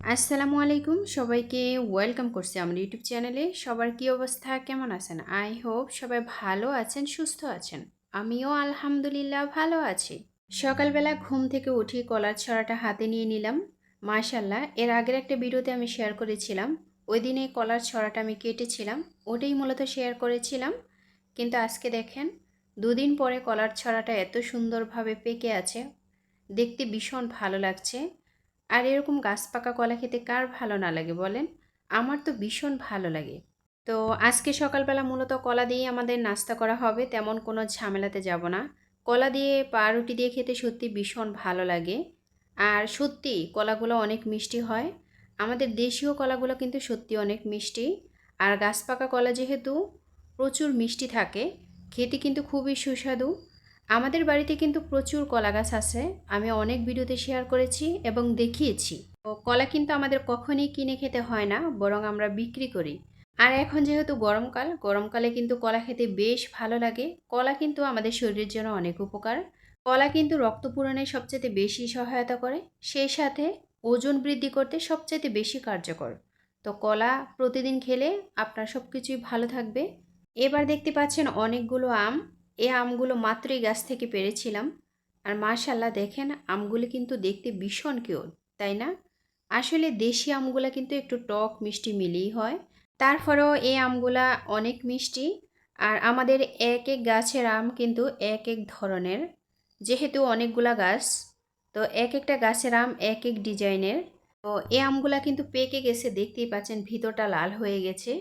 আসসালামু আলাইকুম। সবাইকে ওয়েলকাম করছি আমার ইউটিউব চ্যানেলে। সবার কি অবস্থা? কেমন আছেন? আই হোপ সবাই ভালো আছেন, সুস্থ আছেন। আমিও আলহামদুলিল্লাহ ভালো আছি। সকালবেলা ঘুম থেকে উঠি কলার ছড়াটা হাতে নিয়ে নিলাম। মাশাল্লাহ এর আগের একটা ভিডিওতে আমি শেয়ার করেছিলাম। ওই দিনে কলার ছড়াটা আমি কেটেছিলাম, ওটাই মূলত শেয়ার করেছিলাম। কিন্তু আজকে দেখেন, দুদিন পরে কলার ছড়াটা এত সুন্দরভাবে পেকে আছে, দেখতে ভীষণ ভালো লাগছে। আর এরকম গাছ পাকা কলা খেতে কার ভালো না লাগে বলেন? আমার তো ভীষণ ভালো লাগে। তো আজকে সকালবেলা মূলত কলা দিয়ে আমাদের নাস্তা করা হবে, তেমন কোনো ঝামেলাতে যাব না। কলা দিয়ে পাউরুটি দিয়ে খেতে সত্যি ভীষণ ভালো লাগে। আর সত্যি কলাগুলো অনেক মিষ্টি হয়। আমাদের দেশীয় কলাগুলো কিন্তু সত্যি অনেক মিষ্টি। আর গাছ পাকা কলা যেহেতু প্রচুর মিষ্টি থাকে, খেতে কিন্তু খুবই সুস্বাদু। আমাদের বাড়িতে কিন্তু প্রচুর কলা গাছ আছে। আমি অনেক ভিডিওতে শেয়ার করেছি এবং দেখিয়েছি। ও কলা কিন্তু আমাদের কখনই কিনে খেতে হয় না, বরং আমরা বিক্রি করি। আর এখন যেহেতু গরমকাল, গরমকালে কিন্তু কলা খেতে বেশ ভালো লাগে। কলা কিন্তু আমাদের শরীরের জন্য অনেক উপকার। কলা কিন্তু রক্ত পূরণে সবচেয়ে বেশি সহায়তা করে। সেই সাথে ওজন বৃদ্ধি করতে সবচেয়ে বেশি কার্যকর। তো কলা প্রতিদিন খেলে আপনার সব কিছুই ভালো থাকবে। এবার দেখতে পাচ্ছেন অনেকগুলো আম। এই আমগুলো মাত্রই গাছ থেকে পেরেছিলাম। আর মাশাল্লাহ দেখেন, আমগুলো কিন্তু দেখতে ভীষণ কিউট তাই না? আসলে দেশি আমগুলো কিন্তু একটু টক, মিষ্টি মিলেই হয়। তারপরেও এই আমগুলা অনেক মিষ্টি। আর আমাদের এক এক গাছের আম কিন্তু এক এক ধরনের। যেহেতু অনেকগুলা গাছ, তো এক একটা গাছের আম এক এক ডিজাইনের। তো এই আমগুলা কিন্তু পেকে গেছে, দেখতেই পাচ্ছেন ভিতরটা লাল হয়ে গেছে।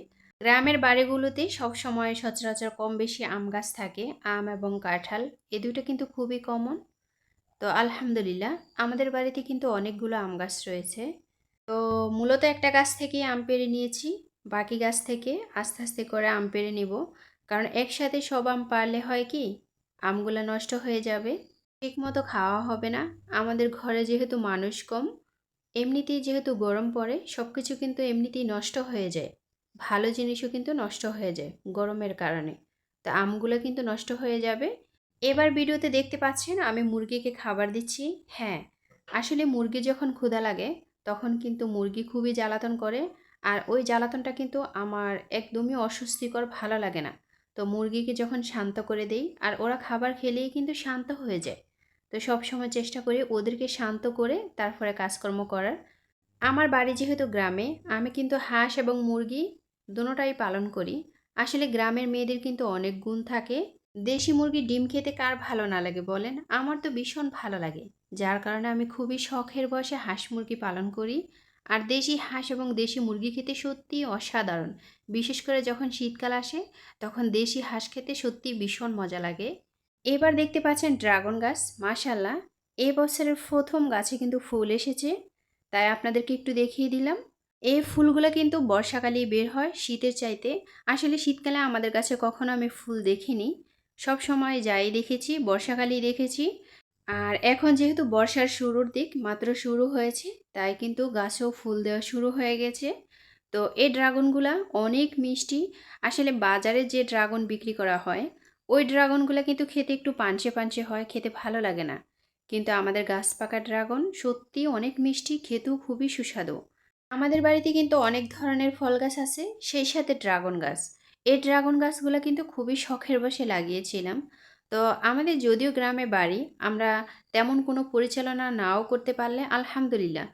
গ্রামের বাড়িগুলোতে সবসময় সচরাচর কম বেশি আম গাছ থাকে, আম এবং কাঁঠাল। এ দুটো কিন্তু খুবই কমন তো আলহামদুলিল্লাহ, আমাদের বাড়িতে কিন্তু অনেকগুলো আম গাছ রয়েছে। তো মূলত একটা গাছ থেকে আম পেড়ে নিয়েছি। বাকি গাছ থেকে আস্তে আস্তে করে আম পেড়ে নিব। কারণ একসাথে সব আম পারলে হয় কি, আমগুলো নষ্ট হয়ে যাবে। ঠিক মতো খাওয়া হবে না। আমাদের ঘরে যেহেতু মানুষ কম, এমনিতেই যেহেতু গরম পড়ে সব কিছু কিন্তু এমনিতেই নষ্ট হয়ে যায়। ভালো জিনিসও কিন্তু নষ্ট হয়ে যায় গরমের কারণে। তো আমগুলো কিন্তু নষ্ট হয়ে যাবে। এবার ভিডিওতে দেখতে পাচ্ছেন আমি মুরগিকে খাবার দিচ্ছি। হ্যাঁ আসলে মুরগি যখন ক্ষুধা লাগে, তখন কিন্তু মুরগি খুবই জ্বালাতন করে। আর ওই জ্বালাতনটা কিন্তু আমার একদমই অস্বস্তিকর, ভালো লাগে না। তো মুরগিকে যখন শান্ত করে দেই, আর ওরা খাবার খেলেই কিন্তু শান্ত হয়ে যায়। তো সব সময় চেষ্টা করি ওদেরকে শান্ত করে তারপরে কাজকর্ম করার। আমার বাড়ি যেহেতু গ্রামে, আমি কিন্তু হাঁস এবং মুরগি দুটোটাই পালন করি। আসলে গ্রামের মেয়েদের কিন্তু অনেক গুণ থাকে। দেশি মুরগি ডিম খেতে কার ভালো না লাগে বলেন? আমার তো ভীষণ ভালো লাগে। যার কারণে আমি খুবই শখের বসে হাঁস মুরগি পালন করি। আর দেশি হাঁস এবং দেশি মুরগি খেতে সত্যিই অসাধারণ। বিশেষ করে যখন শীতকাল আসে, তখন দেশি হাঁস খেতে সত্যি ভীষণ মজা লাগে। এবার দেখতে পাচ্ছেন ড্রাগন গাছ। মাশাল্লাহ এ বছরের প্রথম গাছে কিন্তু ফুল এসেছে। তাই আপনাদেরকে একটু দেখিয়ে দিলাম। এই ফুলগুলো কিন্তু বর্ষাকালেই বের হয়, শীতের চাইতে। আসলে শীতকালে আমাদের কাছে কখনো আমি ফুল দেখিনি। সব সময় যাই দেখেছি, বর্ষাকালেই দেখেছি। আর এখন যেহেতু বর্ষার শুরুর দিক, মাত্র শুরু হয়েছে, তাই কিন্তু গাছেও ফুল দেওয়া শুরু হয়ে গেছে। তো এই ড্রাগনগুলা অনেক মিষ্টি। আসলে বাজারে যে ড্রাগন বিক্রি করা হয়, ওই ড্রাগনগুলো কিন্তু খেতে একটু পাঞ্চে পাঞ্চে হয়, খেতে ভালো লাগে না। কিন্তু আমাদের গাছ পাকা ড্রাগন সত্যি অনেক মিষ্টি, খেতেও খুবই সুস্বাদু। আমাদের বাড়িতে কিন্তু অনেক ধরনের ফল গাছ আছে, সেই সাথে ড্রাগন গাছ। এই ড্রাগন গাছগুলো কিন্তু খুবই শখের বসে লাগিয়েছিলাম। তো আমাদের যদিও গ্রামে বাড়ি, আমরা তেমন কোনো পরিচালনা নাও করতে পারলে আলহামদুলিল্লাহ।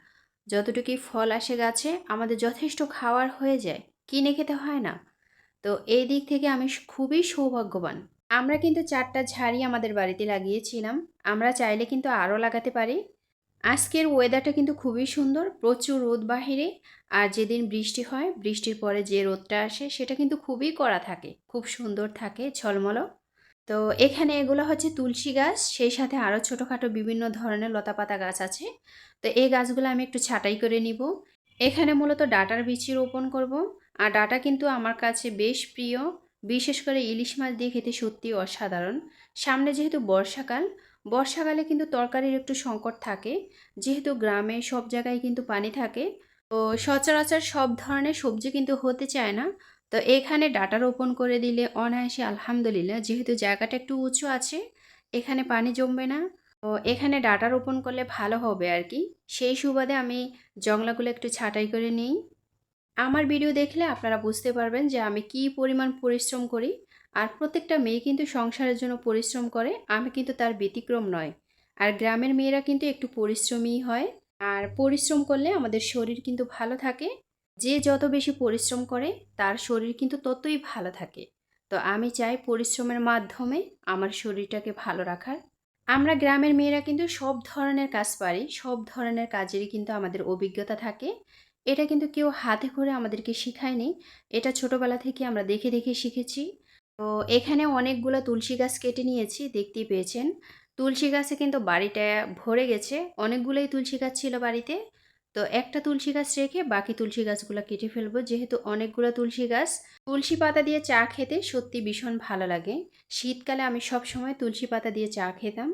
যতটুকুই ফল আসে গাছে, আমাদের যথেষ্ট খাওয়ার হয়ে যায়, কিনে খেতে হয় না। তো এই দিক থেকে আমি খুবই সৌভাগ্যবান। আমরা কিন্তু চারটা ঝাড়ি আমাদের বাড়িতে লাগিয়েছিলাম। আমরা চাইলে কিন্তু আরও লাগাতে পারি। আজকের ওয়েদারটা কিন্তু খুবই সুন্দর, প্রচুর রোদ বাহিরে, আর যেদিন বৃষ্টি হয়, বৃষ্টির পরে যে রোদটা আসে, সেটা কিন্তু খুবই কড়া থাকে, খুব সুন্দর থাকে, ঝলমল। তো এখানে এগুলো হচ্ছে তুলসী গাছ, সেই সাথে আরও ছোটোখাটো বিভিন্ন ধরনের লতাপাতা গাছ আছে। তো এই গাছগুলো আমি একটু ছাটাই করে নিব। এখানে মূলত ডাটার বিচি রোপণ করব, আর ডাটা কিন্তু আমার কাছে বেশ প্রিয়। বিশেষ করে ইলিশ মাছ দিয়ে খেতে সত্যি অসাধারণ। সামনে যেহেতু বর্ষাকাল বর্ষাকালে কিন্তু তরকারির একটু সংকট থাকে। যেহেতু গ্রামে সব জায়গায় কিন্তু পানি থাকে, তো সচরাচর সব ধরনের সবজি কিন্তু হতে চায় না। তো এখানে ডাটা রোপণ করে দিলে অনায়াসে আলহামদুলিল্লাহ, যেহেতু জায়গাটা একটু উঁচু আছে, এখানে পানি জমবে না। তো এখানে ডাটা রোপণ করলে ভালো হবে আর কি। সেই সুবাদে আমি জংলাগুলো একটু ছাঁটাই করে নিই। আমার ভিডিও দেখলে আপনারা বুঝতে পারবেন যে আমি কি পরিমাণ পরিশ্রম করি। আর প্রত্যেকটা মেয়ে কিন্তু সংসারের জন্য পরিশ্রম করে, আমি কিন্তু তার ব্যতিক্রম নয়। আর গ্রামের মেয়েরা কিন্তু একটু পরিশ্রমী হয়। আর পরিশ্রম করলে আমাদের শরীর কিন্তু ভালো থাকে। যে যত বেশি পরিশ্রম করে, তার শরীর কিন্তু ততই ভালো থাকে। তো আমি চাই পরিশ্রমের মাধ্যমে আমার শরীরটাকে ভালো রাখার। আমরা গ্রামের মেয়েরা কিন্তু সব ধরনের কাজ পারি, সব ধরনের কাজেরই কিন্তু আমাদের অভিজ্ঞতা থাকে। এটা কিন্তু কেউ হাতে করে আমাদেরকে শেখায়নি। এটা ছোটোবেলা থেকে আমরা দেখে দেখে শিখেছি। তো এখানে অনেকগুলো তুলসী গাছ কেটে নিয়েছি, দেখতেই পেয়েছেন। তুলসী গাছে কিন্তু বাড়িটা ভরে গেছে। অনেকগুলোই তুলসী গাছ ছিল বাড়িতে। তো একটা তুলসী গাছ রেখে বাকি তুলসী গাছগুলো কেটে ফেলব। যেহেতু অনেকগুলো তুলসী গাছ, তুলসী পাতা দিয়ে চা খেতে সত্যি ভীষণ ভালো লাগে। শীতকালে আমি সব সময় তুলসী পাতা দিয়ে চা খেতাম।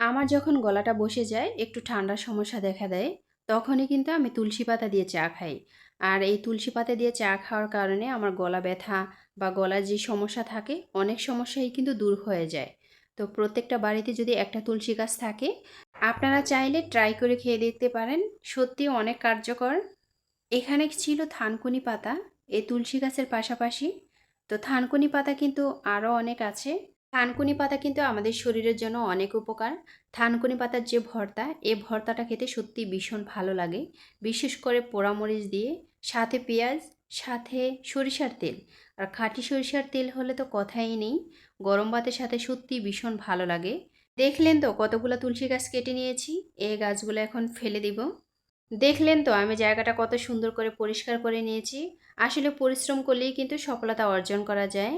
আমার যখন গলাটা বসে যায়, একটু ঠান্ডার সমস্যা দেখা দেয়, তখনই কিন্তু আমি তুলসী পাতা দিয়ে চা খাই। আর এই তুলসী পাতা দিয়ে চা খাওয়ার কারণে আমার গলা ব্যথা বা গলার যে সমস্যা থাকে, অনেক সমস্যাই কিন্তু দূর হয়ে যায়। তো প্রত্যেকটা বাড়িতে যদি একটা তুলসী গাছ থাকে, আপনারা চাইলে ট্রাই করে খেয়ে দেখতে পারেন। সত্যি অনেক কার্যকর। এখানে ছিল থানকুনি পাতা এই তুলসী গাছের পাশাপাশি। তো থানকুনি পাতা কিন্তু আরও অনেক আছে। থানকুনি পাতা কিন্তু আমাদের শরীরের জন্য অনেক উপকার। থানকুনি পাতার যে ভর্তা এই ভর্তাটা খেতে সত্যি ভীষণ ভালো লাগে। বিশেষ করে পোড়ামরিচ দিয়ে সাথে পেঁয়াজ, সাথে সরিষার তেল। আর খাঁটি সরিষার তেল হলে তো কথাই নেই। গরম ভাতের সাথে সত্যি ভীষণ ভালো লাগে। দেখলেন তো কতগুলো তুলসী গাছ কেটে নিয়েছি? এই গাছগুলো এখন ফেলে দিব। দেখলেন তো আমি জায়গাটা কত সুন্দর করে পরিষ্কার করে নিয়েছি। আসলে পরিশ্রম করলেই কিন্তু সফলতা অর্জন করা যায়।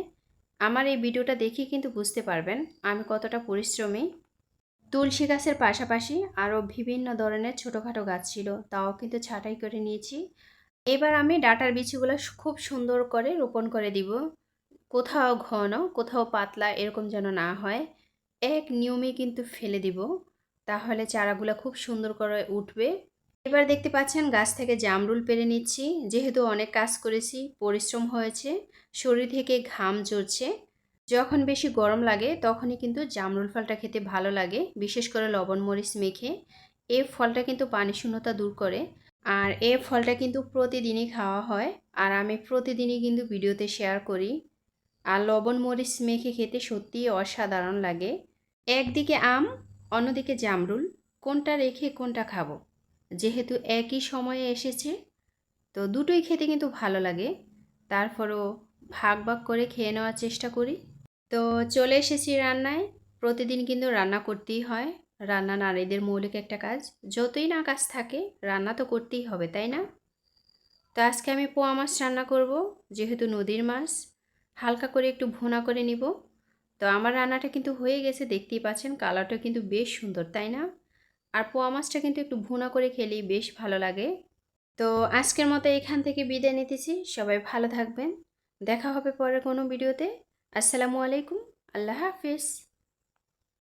আমার এই ভিডিওটা দেখে কিন্তু বুঝতে পারবেন আমি কতটা পরিশ্রমী। তুলসী গাছের পাশাপাশি আরও বিভিন্ন ধরনের ছোটোখাটো গাছ ছিল, তাও কিন্তু ছাঁটাই করে নিয়েছি। এবার আমি ডাটার বিচিগুলো খুব সুন্দর করে রোপণ করে দিব। কোথাও ঘন, কোথাও পাতলা এরকম যেন না হয়। এক নিয়মে কিন্তু ফেলে দিব। তাহলে চারাগুলো খুব সুন্দর করে উঠবে। এবার দেখতে পাচ্ছেন গাছ থেকে জামরুল পেরে নিচ্ছি। যেহেতু অনেক কাজ করেছি, পরিশ্রম হয়েছে, শরীর থেকে ঘাম ঝরছে, যখন বেশি গরম লাগে তখনই কিন্তু জামরুল ফলটা খেতে ভালো লাগে। বিশেষ করে লবণ মরিচ মেখে। এই ফলটা কিন্তু পানি শূন্যতা দূর করে। আর এই ফলটা কিন্তু প্রতিদিনই খাওয়া হয়। আর আমি প্রতিদিনই কিন্তু ভিডিওতে শেয়ার করি। আর লবণ মরিচ মেখে খেতে সত্যিই অসাধারণ লাগে। একদিকে আম, অন্যদিকে জামরুল। কোনটা রেখে কোনটা খাব? যেহেতু একই সময়ে এসেছে, তো দুটোই খেতে কিন্তু ভালো লাগে। তারপরও ভাগ ভাগ করে খেয়ে নেওয়ার চেষ্টা করি। তো চলে এসেছি রান্নায়। প্রতিদিন কিন্তু রান্না করতেই হয়। রান্না নারীদের মৌলিক একটা কাজ। যতই না কাজ থাকে, রান্না তো করতেই হবে, তাই না? তো আজকে আমি পোয়া মাছ রান্না করব, যেহেতু নদীর মাছ। হালকা করে একটু ভুনা করে নিব। তো আমার রান্নাটা কিন্তু হয়ে গেছে, দেখতেই পাচ্ছেন কালারটা কিন্তু বেশ সুন্দর, তাই না? আর পোয়া মাছটা কিন্তু একটু ভুনা করে খেলেই বেশ ভালো লাগে। তো আজকের মতো এখান থেকে বিদায় নিতেছি, সবাই ভালো থাকবেন। দেখা হবে পরের কোনো ভিডিওতে। আসসালামু আলাইকুম, আল্লাহ হাফিজ।